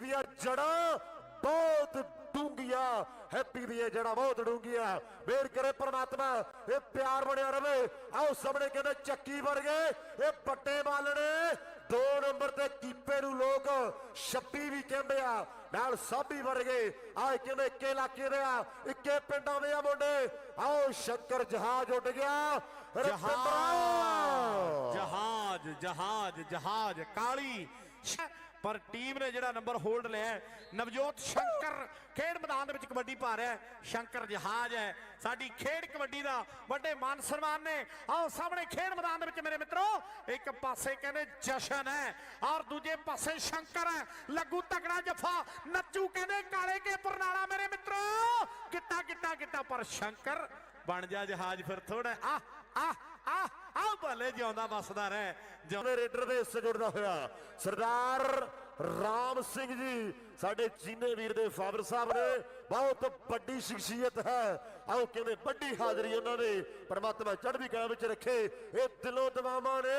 ਦੀਆਂ ਜੜਾਂ ਬਹੁਤ ਡੂੰਘੀਆਂ। ਹੈਪੀ ਦੀਆਂ ਜੜਾਂ ਬਹੁਤ ਡੂੰਘੀਆਂ। ਮੇਰ ਕਰੇ ਪ੍ਰਮਾਤਮਾ ਇਹ ਪਿਆਰ ਬਣਿਆ ਰਵੇ। ਆਓ ਸਾਹਮਣੇ ਕਹਿੰਦੇ ਚੱਕੀ ਵਰਗੇ ਇਹ ਪੱਟੇ ਬਾਲਣੇ। ਦੋ ਨੰਬਰ ਤੇ ਕੀਪੇ ਨੂੰ ਲੋਕ ਛੱਪੀ ਵੀ ਕਹਿੰਦੇ ਆ ਨਾਲ ਸਾਬੀ ਵਰਗੇ। ਆਏ ਕਹਿੰਦੇ ਇੱਕੇ ਇਲਾਕੇ ਦੇ ਆ ਇੱਕੇ ਪਿੰਡਾਂ ਦੇ ਆ ਮੁੰਡੇ। ਆਓ ਸ਼ੰਕਰ ਜਹਾਜ਼ ਉੱਡ ਗਿਆ। ਜਹਾਜ਼ ਜਹਾਜ਼ ਜਹਾਜ਼ ਕਾਲੀ। ਪਰ ਟੀਮ ਨੇ ਜਿਹੜਾ ਨੰਬਰ ਹੋਲਡ ਲਿਆ ਨਵਜੋਤ ਸ਼ੰਕਰ ਖੇਡ ਮੈਦਾਨ ਦੇ ਵਿੱਚ ਕਬੱਡੀ ਪਾ ਰਿਹਾ ਸ਼ੰਕਰ ਜਹਾਜ਼ ਹੈ। ਸਾਡੀ ਖੇਡ ਕਬੱਡੀ ਦਾ ਵੱਡੇ ਮਾਨ ਸਨਮਾਨ ਨੇ। ਆਓ ਸਾਹਮਣੇ ਖੇਡ ਮੈਦਾਨ ਦੇ ਵਿੱਚ ਮੇਰੇ ਮਿੱਤਰੋ, ਇੱਕ ਪਾਸੇ ਕਹਿੰਦੇ ਜਸ਼ਨ ਹੈ ਔਰ ਦੂਜੇ ਪਾਸੇ ਸ਼ੰਕਰ ਹੈ। ਲੱਗੂ ਤਕੜਾ ਜਫਾ, ਨੱਚੂ ਕਹਿੰਦੇ ਕਾਲੇ ਕੇ ਪਰਨਾਲਾ ਮੇਰੇ ਮਿੱਤਰੋ। ਕਿੱਟਾ ਕਿੱਟਾ ਕਿੱਟਾ ਪਰ ਸ਼ੰਕਰ ਬਣ ਜਾ ਜਹਾਜ਼ ਫਿਰ ਥੋੜਾ ਆ ਆ ਆ ਆ ਭਲੇ ਜਿਉਂਦਾ ਵਸਦਾ ਰਹਿ ਜਿਉਂ ਆਪਣੇ ਰੇਡਰ ਦੇ ਹਿੱਸੇ ਜੁੜਦਾ ਹੋਇਆ ਸਰਦਾਰ ਰਾਮ ਸਿੰਘ ਜੀ, ਸਾਡੇ ਚੀਨੇ ਵੀਰ ਦੇ ਫਾਦਰ ਸਾਹਿਬ ਨੇ ਬਹੁਤ ਵੱਡੀ ਸ਼ਖਸੀਅਤ ਹੈ। ਆਓ ਕਹਿੰਦੇ ਵੱਡੀ ਹਾਜ਼ਰੀ ਉਹਨਾਂ ਨੇ ਪਰਮਾਤਮਾ ਚੜ੍ਹਦੀ ਕਲਾ ਵਿੱਚ ਰੱਖੇ। ਇਹ ਦਿਲੋਂ ਦਵਾਵਾਂ ਨੇ,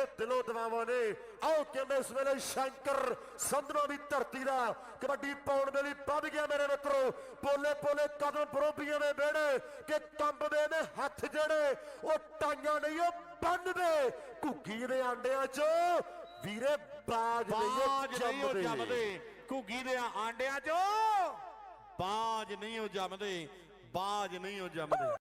ਇਹ ਦਿਲੋਂ ਦਵਾਵਾਂ ਨੇ। ਆਓ ਕਹਿੰਦੇ ਇਸ ਵੇਲੇ ਸ਼ੰਕਰ ਸੰਧਨੋਂ ਦੀ ਧਰਤੀ ਦਾ ਕਬੱਡੀ ਪਾਉਣ ਦੇ ਲਈ ਵੱਧ ਗਿਆ ਮੇਰੇ ਮਿੱਤਰੋ। ਪੋਲੇ ਪੋਲੇ ਕਦਮ ਬਰੋਬੀਆਂ ਦੇ ਵਿਹੜੇ ਕਿ ਕੰਬਦੇ ਨੇ ਹੱਥ ਜਿਹੜੇ, ਉਹ ਟਾਈਆਂ ਨਹੀਂ, ਉਹ ਬੰਨਦੇ ਘੁੱਗੀ ਦੇ ਆਂਡਿਆਂ 'ਚ ਵੀਰੇ ਬਾਜ ਨਹੀਂ ਉਹ ਬਾਜ ਨਹੀਂ ਉਹ ਜੰਮਦੇ ਜੰਮਦੇ। ਘੁੱਗੀ ਦੇ ਆਂਡਿਆਂ ਚੋਂ। ਬਾਜ ਨਹੀਂ ਉਹ ਜੰਮਦੇ। ਬਾਜ ਨਹੀਂ ਉਹ ਜੰਮਦੇ।